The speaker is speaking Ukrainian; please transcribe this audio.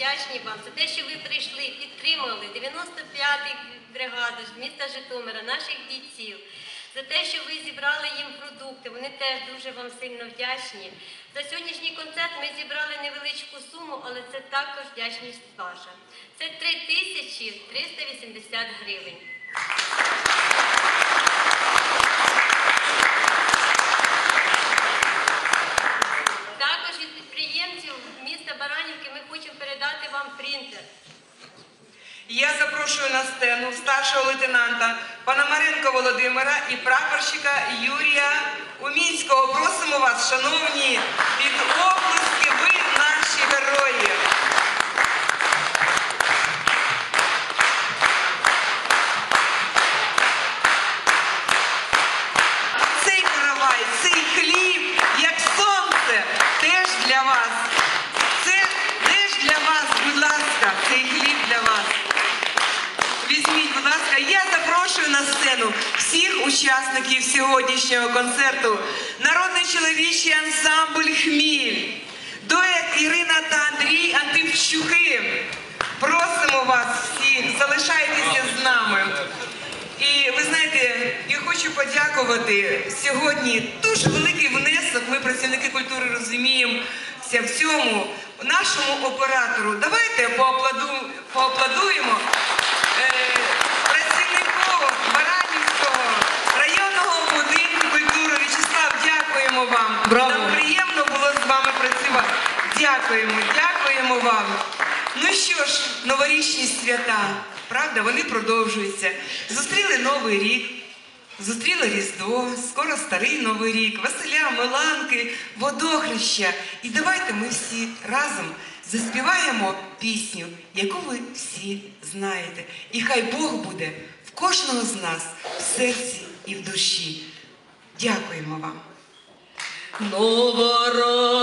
вдячні вам за те, що ви прийшли, підтримали 95-й бригаду з міста Житомира, наших бійців. За те, що ви зібрали їм продукти, вони теж дуже вам сильно вдячні. За сьогоднішній концерт ми зібрали невеличку суму, але це також вдячність ваша. Це 3380 гривень. Також від підприємців міста Баранівки ми передати вам принтер. Я запрошую на сцену старшого лейтенанта Пономаренко Володимира і прапорщика Юрія Умінського. Просимо вас, шановні, під ласка, цей хліб для вас. Візьміть, будь ласка, я запрошую на сцену всіх учасників сьогоднішнього концерту. Народний чоловічий ансамбль Хміль, дует Ірина та Андрій Антипчуки. Просимо вас всіх, залишайтеся з нами. І ви знаєте, я хочу подякувати сьогодні. Дуже великий внесок. Ми, працівники культури, розуміємося в цьому нашому оператору. Давайте поаплоду- поаплодуємо е, працівнику Баранівського районного будинку культури. В'ячеслав, дякуємо вам. Браво! Нам приємно було з вами працювати. Дякуємо, дякуємо вам. Ну що ж, новорічні свята, правда, вони продовжуються. Зустріли Новий рік, зустріли Різдво, скоро старий Новий рік, Василя, Миланки, водохреща. І давайте ми всі разом заспіваємо пісню, яку ви всі знаєте. І хай Бог буде в кожного з нас в серці і в душі. Дякуємо вам. Радість